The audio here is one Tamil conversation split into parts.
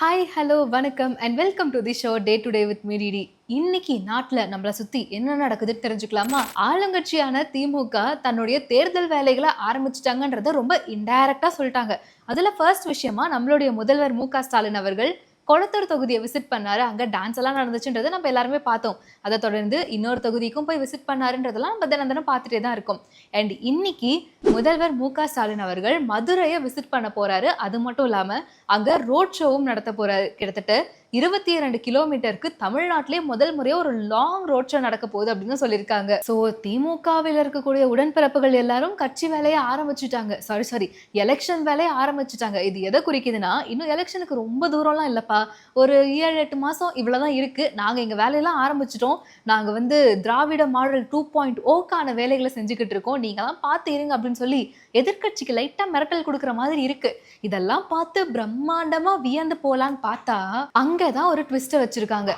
ஹாய் ஹலோ வணக்கம் and welcome to the show day to day with மீடிடி இன்னைக்கு நாட்டில் நம்மளை சுற்றி என்ன நடக்குதுன்னு தெரிஞ்சுக்கலாமா? ஆளுங்கட்சியான திமுக தன்னுடைய தேர்தல் வேலைகளை ஆரம்பிச்சிட்டாங்கன்றத ரொம்ப இன்டைரக்டாக சொல்லிட்டாங்க. அதில் ஃபர்ஸ்ட் விஷயமா நம்மளுடைய முதல்வர் மு க ஸ்டாலின் அவர்கள் கொளத்தூர் தொகுதியை விசிட் பண்ணாரு. அங்கே டான்ஸ் எல்லாம் நடந்துச்சுன்றதை நம்ம எல்லாருமே பார்த்தோம். அதை தொடர்ந்து இன்னொரு தொகுதிக்கும் போய் விசிட் பண்ணாருன்றதெல்லாம் நம்ம தினம் தினம் பார்த்துட்டே தான் இருக்கும். அண்ட் இன்னைக்கு முதல்வர் மு க ஸ்டாலின் அவர்கள் மதுரையை விசிட் பண்ண போறாரு. அது மட்டும் இல்லாம அங்க ரோட் ஷோவும் நடத்த போறாரு. கிட்டத்தட்ட இருபத்தி இரண்டு கிலோமீட்டருக்கு தமிழ்நாட்டிலே முதல் முறையே ஒரு லாங் ரோட் ஷோ நடக்க போகுது அப்படின்னு சொல்லியிருக்காங்க. ஸோ திமுகவில் இருக்கக்கூடிய உடன்பிறப்புகள் எல்லாரும் கட்சி வேலையை ஆரம்பிச்சுட்டாங்க. சாரி சாரி எலெக்ஷன் வேலையை ஆரம்பிச்சுட்டாங்க. இது எதை குறிக்குதுன்னா இன்னும் எலெக்ஷனுக்கு ரொம்ப தூரம்லாம் இல்லைப்பா. ஒரு ஏழு எட்டு மாதம் இவ்வளோதான் இருக்குது நாங்கள் எங்கள் வேலையெல்லாம் ஆரம்பிச்சிட்டோம். நாங்கள் வந்து திராவிட மாடல் டூ பாயிண்ட் ஓக்கான வேலைகளை செஞ்சுக்கிட்டு இருக்கோம். நீங்களாம் பார்த்து இருங்க அப்படின்னு சொல்லி எதிர்க்கட்சிக்கு லைட்டா மிரட்டல் கொடுக்குற மாதிரி இருக்கு. இதெல்லாம் பார்த்து பிரம்மாண்டமா வியந்து போலான்னு பார்த்தா அங்கதான் ஒரு ட்விஸ்ட்டை வச்சிருக்காங்க.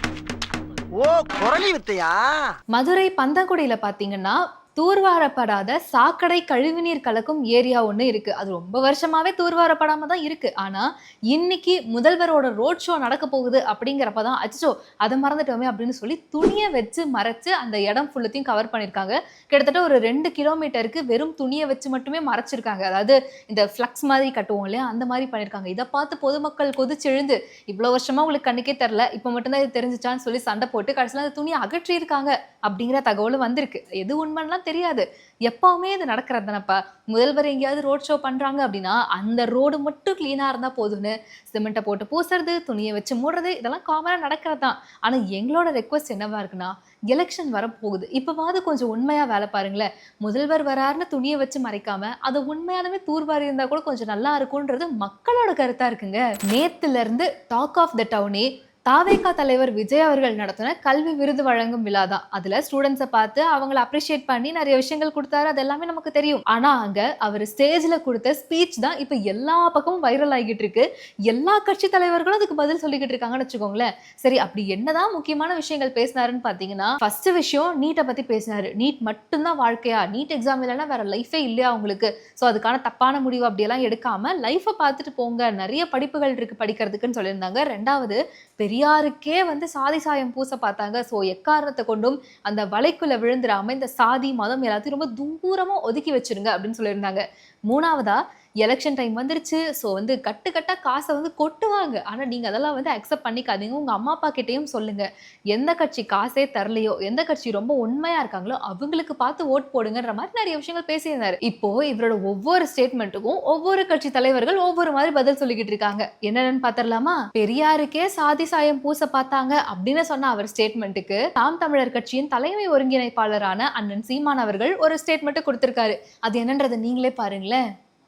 மதுரை பந்தங்குடியில பாத்தீங்கன்னா தூர்வாரப்படாத சாக்கடை கழிவுநீர் கலக்கும் ஏரியா ஒன்று இருக்குது அது ரொம்ப வருஷமாகவே தூர்வாரப்படாமல் தான் இருக்குது ஆனால் இன்னைக்கு முதல்வரோட ரோட் ஷோ நடக்க போகுது அப்படிங்கிறப்ப தான் அச்சோ அதை மறந்துட்டோமே அப்படின்னு சொல்லி துணியை வச்சு மறைச்சு அந்த இடம் ஃபுல்லத்தையும் கவர் பண்ணியிருக்காங்க. கிட்டத்தட்ட ஒரு ரெண்டு கிலோமீட்டருக்கு வெறும் துணியை வச்சு மட்டுமே மறைச்சிருக்காங்க. அதாவது இந்த ஃப்ளக்ஸ் மாதிரி கட்டுவோம் இல்லையா? அந்த மாதிரி பண்ணியிருக்காங்க. இதை பார்த்து பொதுமக்கள் கொதிச்செழுந்து இவ்வளோ வருஷமா உங்களுக்கு கண்ணுக்கே தெரில இப்போ மட்டும்தான் இது தெரிஞ்சிச்சான்னு சொல்லி சண்டை போட்டு கடைசியில் அந்த துணியை அகற்றியிருக்காங்க அப்படிங்கிற தகவலும் வந்திருக்கு. எது உண்மைலாம் தெரியாது. எப்பவுமே இது நடக்கிறது தானப்பா. முதல்வர் எங்கேயாவது ரோட் ஷோ பண்ணுறாங்க அப்படின்னா அந்த ரோடு மட்டும் க்ளீனாக இருந்தால் போதும்னு சிமெண்ட்டை போட்டு பூசுறது துணியை வச்சு மூடுறது இதெல்லாம் காமனாக நடக்கிறது தான். ஆனால் எங்களோட ரெக்வஸ்ட் என்னவா இருக்குன்னா எலெக்ஷன் வரப்போகுது. இப்போவாவது கொஞ்சம் உண்மையாக வேலை பாருங்களேன். முதல்வர் வராருன்னு துணியை வச்சு மறைக்காம அது உண்மையாலுமே தூர்வாரி இருந்தால் கூட கொஞ்சம் நல்லா இருக்கும்ன்றது மக்களோட கருத்தாக இருக்குங்க. நேத்துலேருந்து டாக் ஆஃப் த டவுனே தாவேகா தலைவர் விஜய் அவர்கள் நடத்தின கல்வி விருது வழங்கும் விழா தான். அதுல ஸ்டூடெண்ட்ஸை பார்த்து அவங்கள அப்ரிஷியேட் பண்ணி நிறைய விஷயங்கள் கொடுத்தாரு. அது எல்லாமே நமக்கு தெரியும். ஆனா அங்க அவர் ஸ்டேஜ்ல கொடுத்த ஸ்பீச் தான் இப்ப எல்லா பக்கமும் வைரல் ஆகிட்டு இருக்கு. எல்லா கட்சி தலைவர்களும் அதுக்கு பதில் சொல்லிக்கிட்டு இருக்காங்கன்னு வச்சுக்கோங்களேன். சரி அப்படி என்னதான் முக்கியமான விஷயங்கள் பேசினாருன்னு பாத்தீங்கன்னா ஃபர்ஸ்ட் விஷயம் நீட்டை பத்தி பேசினாரு. நீட் மட்டும்தான் வாழ்க்கையா? நீட் எக்ஸாம் இல்லைன்னா வேற லைஃபே இல்லையா உங்களுக்கு ஸோ அதுக்கான தப்பான முடிவு அப்படியெல்லாம் எடுக்காம லைஃப்பை பார்த்துட்டு போங்க. நிறைய படிப்புகள் இருக்கு படிக்கிறதுக்குன்னு சொல்லியிருந்தாங்க. ரெண்டாவது பெரியாருக்கே வந்து சாதி சாயம் பூச பார்த்தாங்க. ஸோ எக்காரணத்தை கொண்டும் அந்த வலைக்குள்ள விழுந்துடாம இந்த சாதி மதம் எல்லாத்தையும் ரொம்ப தூரமா ஒதுக்கி வச்சிருங்க அப்படின்னு சொல்லியிருந்தாங்க. மூணாவதா எலெக்ஷன் டைம் வந்துருச்சு. ஸோ வந்து கட்டு கட்டாக காசை வந்து கொட்டுவாங்க. ஆனால் நீங்கள் அதெல்லாம் வந்து அக்செப்ட் பண்ணிக்காதீங்க. உங்கள் அம்மா அப்பா கிட்டேயும் சொல்லுங்கள் எந்த கட்சி காசே தரலையோ எந்த கட்சி ரொம்ப உண்மையாக இருக்காங்களோ அவங்களுக்கு பார்த்து ஓட் போடுங்கன்ற மாதிரி நிறைய விஷயங்கள் பேசியிருந்தார். இப்போ இவரோட ஒவ்வொரு ஸ்டேட்மெண்ட்டுக்கும் ஒவ்வொரு கட்சி தலைவர்கள் ஒவ்வொரு மாதிரி பதில் சொல்லிக்கிட்டு இருக்காங்க. என்னென்னு பார்த்துடலாமா? பெரியாருக்கே சாதி சாயம் பூச பார்த்தாங்க அப்படின்னு சொன்ன அவர் ஸ்டேட்மெண்ட்டுக்கு தாம் தமிழர் கட்சியின் தலைமை ஒருங்கிணைப்பாளரான அண்ணன் சீமான் அவர்கள் ஒரு ஸ்டேட்மெண்ட்டு கொடுத்திருக்காரு. அது என்னன்றதை நீங்களே பாருங்களேன்.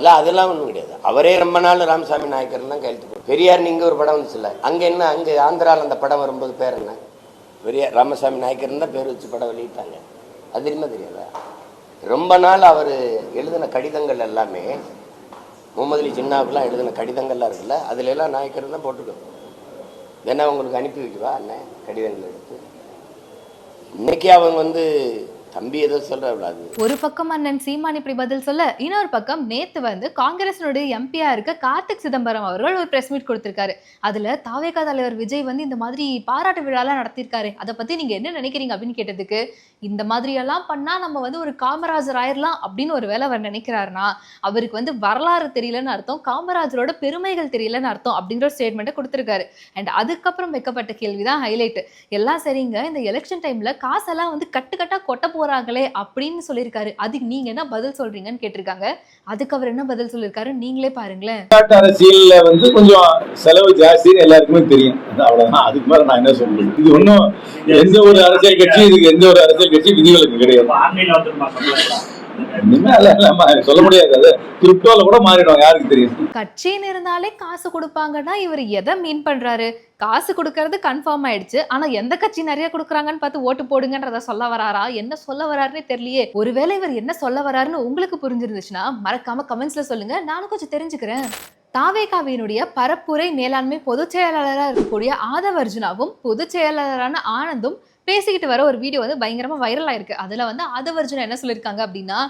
இல்ல அதெல்லாம் ஒன்றும் கிடையாது. அவரே ரொம்ப நாள் ராமசாமி நாயக்கர் தான் கையெழுத்து பெரியார் நீங்க ஒரு படம் வந்துச்சுல அங்க என்ன அங்க ஆந்திரால அந்த படம் வரும்போது பேர் என்ன? பெரியார் ராமசாமி நாயக்கர் தான் பேர் வச்சு படம் வெளியிட்டாங்க. அது தெரியுமா தெரியாதா? ரொம்ப நாள் அவர் எழுதின கடிதங்கள் எல்லாமே முகமது அலி ஜின்னாவுக்குலாம் எழுதின கடிதங்கள்லாம் இருக்குல்ல அதுல எல்லாம் நாயக்கர் தான் போட்டுக்கோ வேணா உங்களுக்கு அனுப்பி வைக்கவா அண்ணன் கடிதங்கள் எடுத்து? இன்னைக்கு அவங்க வந்து தம்பி ஏதோ சொல்றாப்ல அது. ஒரு பக்கம் அண்ணன் சீமான் இப்படி பதில் சொல்ல இன்னொரு பக்கம் நேத்து வந்து காங்கிரசினுடைய எம்பியா இருக்க கார்த்திக் சிதம்பரம் அவர்கள் ஒரு பிரஸ் மீட் கொடுத்திருக்காரு. அதுல தாவேகா தலைவர் விஜய் வந்து இந்த மாதிரி பாராட்டு விழாலாம் நடத்திருக்காரு அதை பத்தி நீங்க என்ன நினைக்கிறீங்க அப்படின்னு கேட்டதுக்கு இந்த மாதிரி எல்லாம் பண்ணா நம்ம வந்து ஒரு காமராஜர் ஆயிரலாம் அப்படின்னு ஒரு வேலை அவர் நினைக்கிறாருன்னா அவருக்கு வந்து வரலாறு தெரியலன்னு அர்த்தம் காமராஜரோட பெருமைகள் தெரியலன்னு அர்த்தம் அப்படிங்கிற ஒரு ஸ்டேட்மெண்ட்டை கொடுத்திருக்காரு. அண்ட் அதுக்கப்புறம் வைக்கப்பட்ட கேள்விதான் ஹைலைட் எல்லாம் சரிங்க இந்த எலெக்ஷன் டைம்ல காசெல்லாம் வந்து கட்டு கட்டா கொட்ட போறாங்களே அப்படின்னு சொல்லியிருக்காரு. அதுக்கு நீங்க என்ன பதில் சொல்றீங்கன்னு கேட்டிருக்காங்க. அதுக்கு அவர் என்ன பதில் சொல்லியிருக்காரு? நீங்களே பாருங்களேன். அரசியல்ல வந்து கொஞ்சம் செலவு ஜாஸ்தின்னு எல்லாருக்குமே தெரியும். அது அவ்வளவுதான். அதுக்கு மேல நான் என்ன சொல்றது? இது ஒண்ணும் எந்த ஒரு அரசியல் கட்சி இதுக்கு எந்த ஒரு அரசியல் கட்சி விதிவிலக்கு கிடையாது. சொல்ல முடியாது. அது கிரிப்டோல கூட மாறிடும் யாருக்கு தெரியும்? கட்சின்னு இருந்தாலே காசு கொடுப்பாங்கன்னா இவர் எதை மீன் பண்றாரு? காசு கொடுக்கறது கன்ஃபார்ம் ஆயிடுச்சு. ஆனா எந்த கட்சி நிறைய கொடுக்குறாங்கன்னு பார்த்து ஓட்டு போடுங்கன்றத சொல்ல வராரா? என்ன சொல்ல வராருன்னே தெரியலையே. ஒருவேளை இவர் என்ன சொல்ல வராருன்னு உங்களுக்கு புரிஞ்சிருந்துச்சுன்னா மறக்காம கமெண்ட்ஸ்ல சொல்லுங்க. நானும் கொஞ்சம் தெரிஞ்சுக்கிறேன். தாவேகாவினுடைய பரப்புரை மேலாண்மை பொதுச் செயலாளராக இருக்கக்கூடிய ஆதவர்ஜுனாவும் பொதுச் செயலாளரான ஆனந்தும் பேசிக்கிட்டு வர ஒரு வீடியோ வந்து பயங்கரமா வைரல் ஆயிருக்கு. அதுல வந்து ஆதவர்ஜுனா என்ன சொல்லியிருக்காங்க அப்படின்னா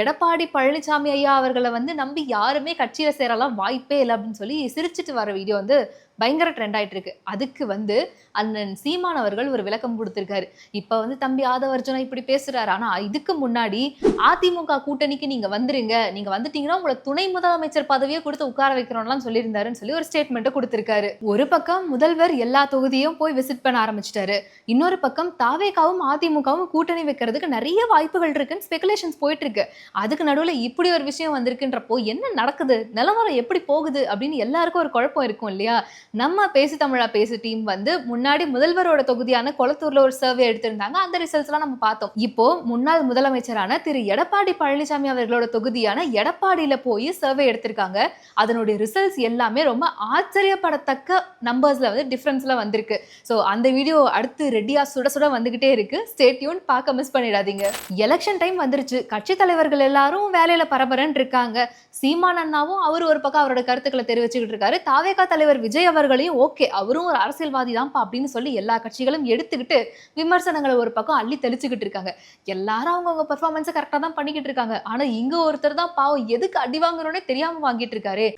எடப்பாடி பழனிசாமி ஐயா அவர்களை வந்து நம்பி யாருமே கட்சியில சேரலாம் வாய்ப்பே இல்லை அப்படின்னு சொல்லி சிரிச்சிட்டு வர வீடியோ வந்து பயங்கர ட்ரெண்ட் ஆயிட்டு இருக்கு அதுக்கு வந்து அண்ணன் சீமான் அவர்கள் ஒரு விளக்கம் கொடுத்திருக்காரு. இப்ப வந்து தம்பி ஆதவர்ஜுனா இப்படி பேசுறாரு. ஆனா இதுக்கு முன்னாடி அதிமுக கூட்டணிக்கு நீங்க வந்துருங்க. நீங்க வந்துட்டீங்கன்னா உங்களை துணை முதலமைச்சர் பதவியை கொடுத்து உட்கார வைக்கிறோம்லாம் சொல்லியிருந்தாருன்னு சொல்லி ஒரு ஸ்டேட்மெண்ட் கொடுத்திருக்காரு. ஒரு பக்கம் முதல்வர் எல்லா தொகுதியும் போய் விசிட் பண்ண ஆரம்பிச்சிட்டாரு. இன்னொரு பக்கம் தாவேகாவும் அதிமுகவும் கூட்டணி வைக்கிறதுக்கு நிறைய வாய்ப்புகள் இருக்குன்னு ஸ்பெகுலேஷன்ஸ் போயிட்டு இருக்கு அதுக்கு நடுவில் இப்படி ஒரு விஷயம் வந்திருக்குன்றப்போ என்ன நடக்குது? நிலவரம் எப்படி போகுது? அப்படின்னு எல்லாருக்கும் ஒரு குழப்பம் இருக்கும் இல்லையா? நம்ம பேசு தமிழா பேசு டீம் வந்து முன்னாடி முதல்வரோட தொகுதியான கொளத்தூர்ல ஒரு சர்வே எடுத்திருந்தாங்க. அந்த ரிசல்ட்ஸ்லாம் நம்ம பார்த்தோம். இப்போ முன்னாள் முதலமைச்சரான திரு எடப்பாடி பழனிசாமி அவர்களோட தொகுதியான எடப்பாடியில போய் சர்வே எடுத்திருக்காங்க. அதனுடைய ரிசல்ட்ஸ் எல்லாமே ரொம்ப ஆச்சரியப்படத்தக்க நம்பர்ஸ்ல வந்து டிஃபரன்ஸ்ல வந்திருக்கு. ஸோ அந்த வீடியோ அடுத்து ரெடியா சுட சுட வந்துகிட்டே இருக்கு. ஸ்டேட்யூன் பார்க்க மிஸ் பண்ணிடாதீங்க. எலெக்ஷன் டைம் வந்துருச்சு. கட்சி தலைவர்கள் எல்லாரும் வேலையில பரபரன்னு இருக்காங்க சீமான் அண்ணாவும் அவர் ஒரு பக்கம் அவரோட கருத்துக்களை தெரிவிச்சுக்கிட்டு இருக்காரு. தாவேகா தலைவர் விஜய் அவர்களையும் ஓகே அவரும் ஒரு அரசியல்வாதி தான்ப்பா அப்படின்னு சொல்லி எல்லா கட்சிகளும் எடுத்துக்கிட்டு விமர்சனங்களை ஒரு பக்கம் அள்ளி தெளிச்சுக்கிட்டு இருக்காங்க. எல்லாரும் அவங்கவுங்க பெர்ஃபார்மன்ஸை கரெக்டாக தான் பண்ணிக்கிட்டு இருக்காங்க. ஆனா இங்க ஒருத்தர் தான் பாவம் எதுக்கு அடி வாங்குறோன்னே தெரியாம வாங்கிட்டு இருக்காரு.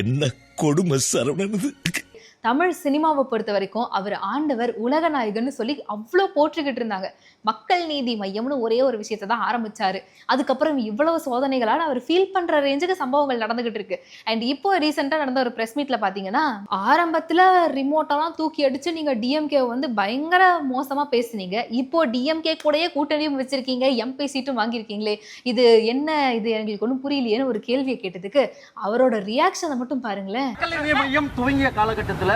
என்ன கொடுமை சரவணன் தமிழ் சினிமாவை பொறுத்த வரைக்கும் அவர் ஆண்டவர் உலக நாயகன்னு சொல்லி அவ்வளோ போற்றுக்கிட்டு இருந்தாங்க. மக்கள் நீதி மையம்னு ஒரே ஒரு விஷயத்தை தான் ஆரம்பிச்சாரு. அதுக்கப்புறம் இவ்வளவு சோதனைகளால் அவர் ஃபீல் பண்ற ரேஞ்சுக்கு சம்பவங்கள் நடந்துகிட்டு இருக்கு. அண்ட் இப்போ ரீசெண்டாக நடந்த ஒரு ப்ரெஸ் மீட்ல பார்த்தீங்கன்னா ஆரம்பத்தில் ரிமோட்டெல்லாம் தூக்கி அடிச்சு நீங்க டிஎம்கே வந்து பயங்கர மோசமா பேசுனீங்க. இப்போ டிஎம்கே கூடயே கூட்டணியும் வச்சிருக்கீங்க. எம்பி சீட்டும் வாங்கியிருக்கீங்களே. இது என்ன? இது எங்களுக்கு ஒன்றும் புரியலையேன்னு ஒரு கேள்வியை கேட்டதுக்கு அவரோட ரியாக்ஷனை மட்டும் பாருங்களேன். மையம் துவங்கிய காலகட்டத்தில்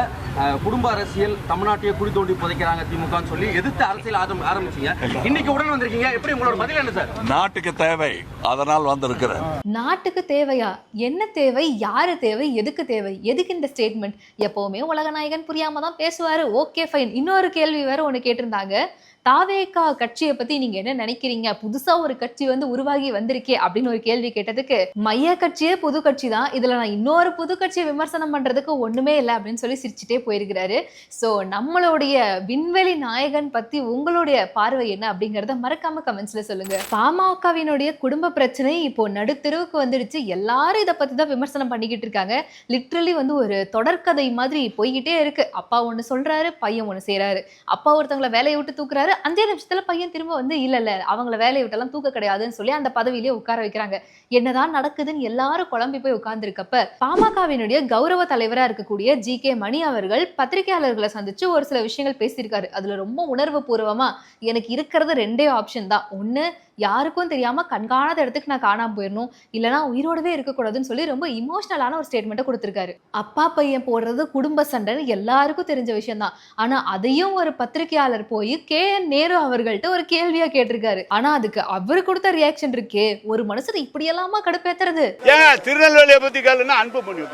குடும்ப அரசியல் தமிழ்நாட்டையே குடி தோண்டி புதைக்கிறாங்க திமுகன்னு சொல்லி எதிர்த்து அரசியல் ஆரம் ஆரம்பிச்சீங்க. இன்னைக்கு உடன் வந்திருக்கீங்க. எப்படி உங்களோட பதில் என்ன சார்? நாட்டுக்கு தேவை. அதனால் வந்திருக்கிறேன். நாட்டுக்கு தேவையா? என்ன தேவை? யாரு தேவை? எதுக்கு தேவை? எதுக்கு இந்த ஸ்டேட்மெண்ட் எப்பவுமே உலகநாயகன் புரியாம தான் பேசுவாரு. ஓகே ஃபைன் இன்னொரு கேள்வி வேற ஒன்று கேட்டிருந்தாங்க. தாவேகா கட்சியை பத்தி நீங்க என்ன நினைக்கிறீங்க? புதுசா ஒரு கட்சி வந்து உருவாகி வந்திருக்கே அப்படின்னு ஒரு கேள்வி கேட்டதுக்கு மைய கட்சியே புது கட்சி தான் இதுல நான் இன்னொரு புது கட்சியை விமர்சனம் பண்றதுக்கு ஒண்ணுமே இல்லை அப்படின்னு சொல்லி சிரிச்சுட்டே போயிருக்கிறாரு. ஸோ நம்மளுடைய விண்வெளி நாயகன் பத்தி உங்களுடைய பார்வை என்ன அப்படிங்கறத மறக்காம கமெண்ட்ஸ்ல சொல்லுங்க. பாமகவினுடைய குடும்ப பிரச்சனை இப்போ நடுத்தெருவுக்கு வந்துடுச்சு. எல்லாரும் இதை பத்தி தான் விமர்சனம் பண்ணிக்கிட்டு இருக்காங்க. லிட்ரலி வந்து ஒரு தொடர்கதை மாதிரி போய்கிட்டே இருக்கு. அப்பா ஒண்ணு சொல்றாரு பையன் ஒண்ணு செய்யறாரு அப்பா ஒருத்தவங்களை வேலையை விட்டு தூக்குறாரு அஞ்சே நிமிஷத்துல பையன் திரும்ப வந்து இல்ல இல்ல அவங்கள வேலையை விட்டெல்லாம் தூக்க கிடையாதுன்னு சொல்லி அந்த பதவியிலேயே உட்கார வைக்கிறாங்க. என்னதான் நடக்குதுன்னு எல்லாரும் குழம்பி போய் உட்கார்ந்துருக்கப்ப பாமகவினுடைய கௌரவ தலைவரா இருக்கக்கூடிய ஜி. கே. மணி அவர்கள் பத்திரிகையாளர்களை சந்திச்சு ஒரு சில விஷயங்கள் பேசியிருக்காரு. அதுல ரொம்ப உணர்வு பூர்வமா எனக்கு இருக்கிறது ரெண்டே ஆப்ஷன் தான். ஒன்னு யாருக்கும் தெரியாம கண்காணாத இடத்துக்கு நான் காணாம போயிடணும். இல்லைனா உயிரோடவே இருக்கக்கூடாதுன்னு சொல்லி ரொம்ப இமோஷனலான ஒரு ஸ்டேட்மெண்ட்டை கொடுத்திருக்காரு. அப்பா பையன் போடுறது குடும்ப சண்டைன்னு எல்லாருக்கும் தெரிஞ்ச விஷயம் தான் ஆனா அதையும் ஒரு பத்திரிகையாளர் போய் கே. என். நேரு அவர்கள்ட்ட ஒரு கேள்வியா கேட்டிருக்காரு. ஆனா அதுக்கு அவரு கொடுத்த ரியாக்ஷன் இருக்கே. ஒரு மனுஷன் இப்படியெல்லாமா கடுப்பேத்துறது? திருநெல்வேலியை பத்தி கேளுன்னா அன்பு பண்ணி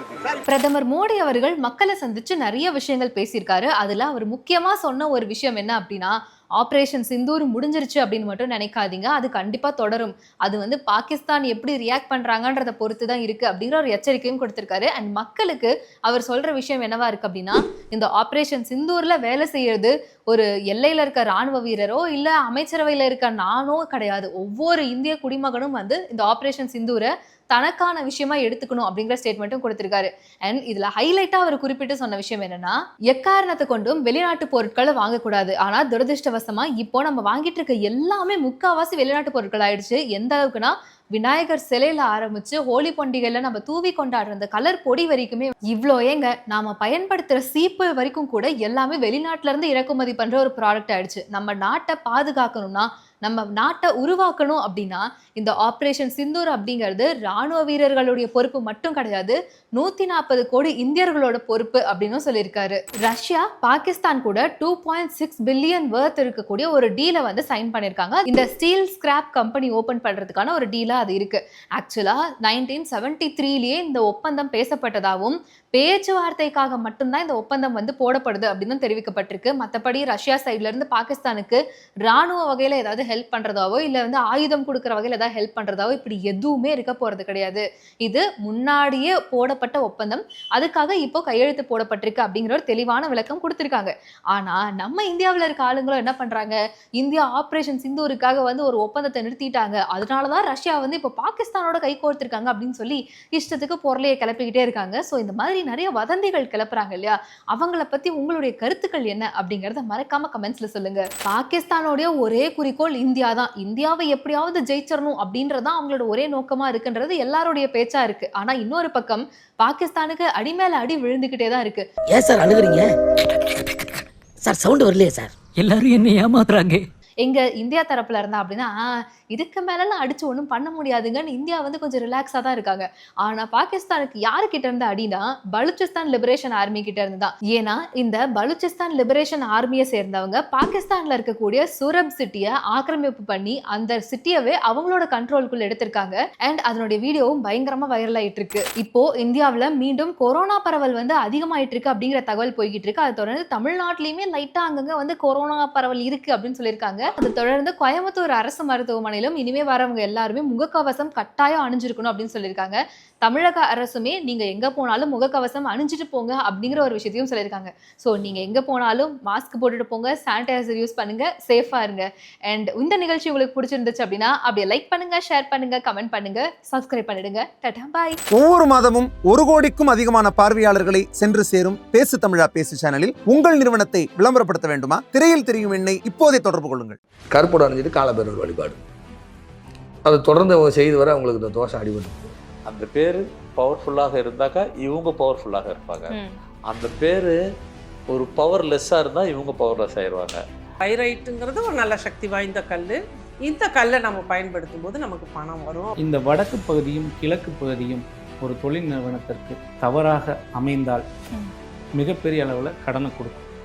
பிரதமர் மோடி அவர்கள் மக்களை சந்திச்சு நிறைய விஷயங்கள் பேசியிருக்காரு. அதுல அவர் முக்கியமா சொன்ன ஒரு விஷயம் என்ன அப்படின்னா ஆப்ரேஷன் சிந்தூர் முடிஞ்சிருச்சு அப்படின்னு மட்டும் நினைக்காதீங்க. அது கண்டிப்பாக தொடரும். அது வந்து பாகிஸ்தான் எப்படி ரியாக்ட் பண்ணுறாங்கன்றத பொறுத்து தான் இருக்குது அப்படிங்கிற ஒரு எச்சரிக்கையும் கொடுத்துருக்காரு. அண்ட் மக்களுக்கு அவர் சொல்கிற விஷயம் என்னவா இருக்குது அப்படின்னா இந்த ஆப்ரேஷன் சிந்தூரில் வேலை செய்யறது ஒரு எல்லையில இருக்க ராணுவ வீரரோ இல்ல அமைச்சரவையில இருக்க நானோ கிடையாது. ஒவ்வொரு இந்திய குடிமகனும் வந்து இந்த ஆப்ரேஷன் சிந்தூரை தனக்கான விஷயமா எடுத்துக்கணும் அப்படிங்கிற ஸ்டேட்மெண்ட்டும் கொடுத்திருக்காரு. அண்ட் இதுல ஹைலைட்டா அவர் குறிப்பிட்டு சொன்ன விஷயம் என்னன்னா எக்காரணத்தை கொண்டும் வெளிநாட்டு பொருட்களை வாங்கக்கூடாது. ஆனா துரதிருஷ்டவசமா இப்போ நம்ம வாங்கிட்டு இருக்க எல்லாமே முக்காவாசி வெளிநாட்டு பொருட்கள் ஆயிடுச்சு. எந்த அளவுக்குன்னா விநாயகர் சிலையில ஆரம்பிச்சு ஹோலி பண்டிகையில நம்ம தூவி கொண்டாடுற அந்த கலர் பொடி வரைக்குமே இவ்வளோ ஏங்க நாம பயன்படுத்துற சீப்பு வரைக்கும் கூட எல்லாமே வெளிநாட்டுல இருந்து இறக்குமதி பண்ற ஒரு ப்ராடக்ட் ஆயிடுச்சு. நம்ம நாட்டை பாதுகாக்கணும்னா நம்ம நாட்டை உருவாக்கணும் அப்படின்னா இந்த ஆப்ரேஷன் சிந்தூர் அப்படிங்கிறது ராணுவ வீரர்களுடைய பொறுப்பு மட்டும் கிடையாது நூத்தி நாற்பது கோடி இந்தியர்களோட பொறுப்பு அப்படின்னு சொல்லியிருக்காரு. ரஷ்யா பாகிஸ்தான் கூட two point six billion worth இருக்கக்கூடிய ஒரு டீலை வந்து சைன் பண்ணியிருக்காங்க. இந்த ஸ்டீல் ஸ்கிராப் கம்பெனி ஓபன் பண்றதுக்கான ஒரு டீலா அது இருக்கு. ஆக்சுவலா நைன்டீன் செவன்டி த்ரீலயே இந்த ஒப்பந்தம் பேசப்பட்டதாகவும் பேச்சுவார்த்தைக்காக மட்டும்தான் இந்த ஒப்பந்தம் வந்து போடப்படுது அப்படின்னு தெரிவிக்கப்பட்டிருக்கு. மற்றபடி ரஷ்யா சைட்ல இருந்து பாகிஸ்தானுக்கு ராணுவ வகையில் ஏதாவது ஹெல்ப் பண்றதாவோ இல்லை வந்து ஆயுதம் கொடுக்குற வகையில் ஏதாவது ஹெல்ப் பண்றதாவோ இப்படி எதுவுமே இருக்க போறது கிடையாது. இது முன்னாடியே போடப்பட்ட போடப்பட்ட ஒப்பந்தம் அதுக்காக இப்போ கையெழுத்து போடப்பட்டிருக்கு அப்படிங்கிற ஒரு தெளிவான விளக்கம் கொடுத்துருக்காங்க. ஆனா நம்ம இந்தியாவில் இருக்க ஆளுங்களும் என்ன பண்றாங்க? இந்தியா ஆப்ரேஷன் சிந்தூருக்காக வந்து ஒரு ஒப்பந்தத்தை நிறுத்திட்டாங்க. அதனாலதான் ரஷ்யா வந்து இப்போ பாகிஸ்தானோட கை கோர்த்திருக்காங்க அப்படின்னு சொல்லி இஷ்டத்துக்கு பொருளையை கிளப்பிக்கிட்டே இருக்காங்க. ஸோ இந்த மாதிரி நிறைய வதந்திகள் கிளப்புறாங்க இல்லையா? அவங்கள பத்தி உங்களுடைய கருத்துக்கள் என்ன அப்படிங்கறத மறக்காம கமெண்ட்ஸ்ல சொல்லுங்க. பாகிஸ்தானோடைய ஒரே குறிக்கோள் இந்தியா தான். இந்தியாவை எப்படியாவது ஜெயிச்சிடணும் அப்படின்றதான் அவங்களோட ஒரே நோக்கமா இருக்குன்றது எல்லாருடைய பேச்சா இருக்கு. ஆனா இன்னொரு பக்கம் பாகிஸ்தானுக்கு அடி மேல அடி விழுந்துகிட்டே தான் இருக்கு. ஏன் சார் அழுகுறீங்க? சார் சவுண்ட் வரலையே சார். எல்லாரும் என்ன ஏமாத்துறாங்க. எங்க இந்தியா தரப்புல இருந்தா அப்படின்னா இதுக்கு மேலலாம் அடிச்சு ஒன்றும் பண்ண முடியாதுங்கன்னு இந்தியா வந்து கொஞ்சம் ரிலாக்ஸா தான் இருக்காங்க. ஆனா பாகிஸ்தானுக்கு யாரு கிட்ட இருந்து அடினா பலுச்சிஸ்தான் லிபரேஷன் ஆர்மி கிட்ட இருந்து தான். ஏன்னா இந்த பலுச்சிஸ்தான் லிபரேஷன் ஆர்மியை சேர்ந்தவங்க பாகிஸ்தான்ல இருக்கக்கூடிய சூரப் சிட்டியை ஆக்கிரமிப்பு பண்ணி அந்த சிட்டியவே அவங்களோட கண்ட்ரோலுக்குள்ள எடுத்திருக்காங்க. அண்ட் அதனுடைய வீடியோவும் பயங்கரமா வைரல் ஆயிட்டு இருக்கு இப்போ இந்தியாவில் மீண்டும் கொரோனா பரவல் வந்து அதிகமாயிட்டு இருக்கு அப்படிங்கிற தகவல் போய்கிட்டு இருக்கு அதை தொடர்ந்து தமிழ்நாட்டிலயுமே லைட்டா அங்கங்க வந்து கொரோனா பரவல் இருக்கு அப்படின்னு சொல்லியிருக்காங்க. அதை தொடர்ந்து கோயம்புத்தூர் அரசு மருத்துவமனையிலும் இனிமே வரவங்க எல்லாருமே முகக்கவசம் கட்டாயம் அணிஞ்சிருக்கணும் அப்படின்னு சொல்லியிருக்காங்க. தமிழக அரசுமே நீங்க எங்க போனாலும் முகக்கவசம் அணிஞ்சிட்டு போங்க அப்படிங்கிற ஒரு விஷயத்தையும் சொல்லியிருக்காங்க. ஸோ நீங்க எங்க போனாலும் மாஸ்க் போட்டுட்டு போங்க சானிடைசர் யூஸ் பண்ணுங்க சேஃபா இருங்க. அண்ட் இந்த நிகழ்ச்சி உங்களுக்கு பிடிச்சிருந்துச்சு அப்படின்னா அப்படியே லைக் பண்ணுங்க ஷேர் பண்ணுங்க கமெண்ட் பண்ணுங்க சப்ஸ்கிரைப் பண்ணிடுங்க. டட்டா பாய் ஒவ்வொரு மாதமும் ஒரு கோடிக்கும் அதிகமான பார்வையாளர்களை சென்று சேரும் பேசு தமிழா பேசு சேனலில் உங்கள் நிறுவனத்தை விளம்பரப்படுத்த வேண்டுமா? திரையில் தெரியும் எண்ணை இப்போதே தொடர்பு கொள்ளுங்கள். கருப்போட அணிஞ்சிட்டு காலபேரர் வழிபாடு. அதை தொடர்ந்து அவங்க செய்து வர அவங்களுக்கு இந்த தோஷம் அடிபட்டு. அந்த பேர் பவர்ஃபுல்லாக இருந்தாக்கா இவங்க பவர்ஃபுல்லாக இருப்பாங்க. அந்த பேர் ஒரு பவர்லெஸ்ஸாக இருந்தால் இவங்க பவர்லெஸ் ஆயிடுவாங்க பைரைட்டுங்கிறது ஒரு நல்ல சக்தி வாய்ந்த கல் இந்த கல்லை நம்ம பயன்படுத்தும் போது நமக்கு பணம் வரும். இந்த வடக்கு பகுதியும் கிழக்கு பகுதியும் ஒரு தொழில் நிறுவனத்திற்கு தவறாக அமைந்தால் மிகப்பெரிய அளவில் கடனை கொடுக்கும்.